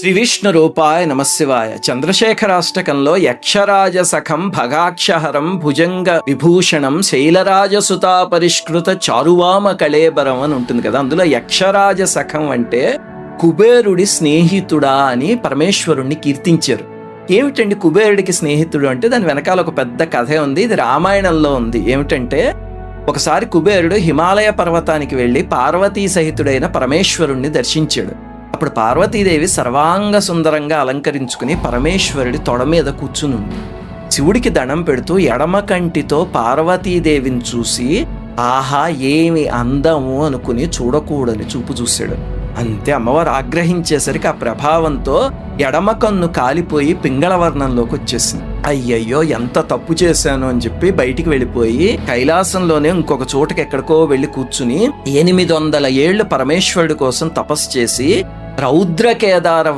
శ్రీ విష్ణు రూపాయ నమశివాయ చంద్రశేఖరాష్టకంలో యక్షరాజ సఖం భగాక్షహరం భుజంగ విభూషణం శైలరాజసుతా పరిష్కృత చారువామ కళేబరం అని ఉంటుంది కదా. అందులో యక్షరాజ సఖం అంటే కుబేరుడి స్నేహితుడా అని పరమేశ్వరుణ్ణి కీర్తించారు. ఏమిటండి కుబేరుడికి స్నేహితుడు అంటే? దాని వెనకాల ఒక పెద్ద కథ ఉంది. ఇది రామాయణంలో ఉంది. ఏమిటంటే ఒకసారి కుబేరుడు హిమాలయ పర్వతానికి వెళ్ళి పార్వతీ సహితుడైన పరమేశ్వరుణ్ణి దర్శించాడు. అప్పుడు పార్వతీదేవి సర్వాంగ సుందరంగా అలంకరించుకుని పరమేశ్వరుడి తొడ మీద కూర్చునుంది. శివుడికి దణం పెడుతూ ఎడమ కంటితో పార్వతీదేవిని చూసి ఆహా ఏమి అందము అనుకుని చూడకూడని చూపు చూశాడు. అంతే అమ్మవారు ఆగ్రహించేసరికి ఆ ప్రభావంతో ఎడమ కన్ను కాలిపోయి పింగళ వర్ణంలోకి వచ్చేసింది. అయ్యయ్యో ఎంత తప్పు చేశాను అని చెప్పి బయటికి వెళ్ళిపోయి కైలాసంలోనే ఇంకొక చోటకి ఎక్కడికో వెళ్ళి కూర్చుని ఎనిమిది వందల ఏళ్ళు పరమేశ్వరుడి కోసం తపస్సు చేసి రౌద్రకేదార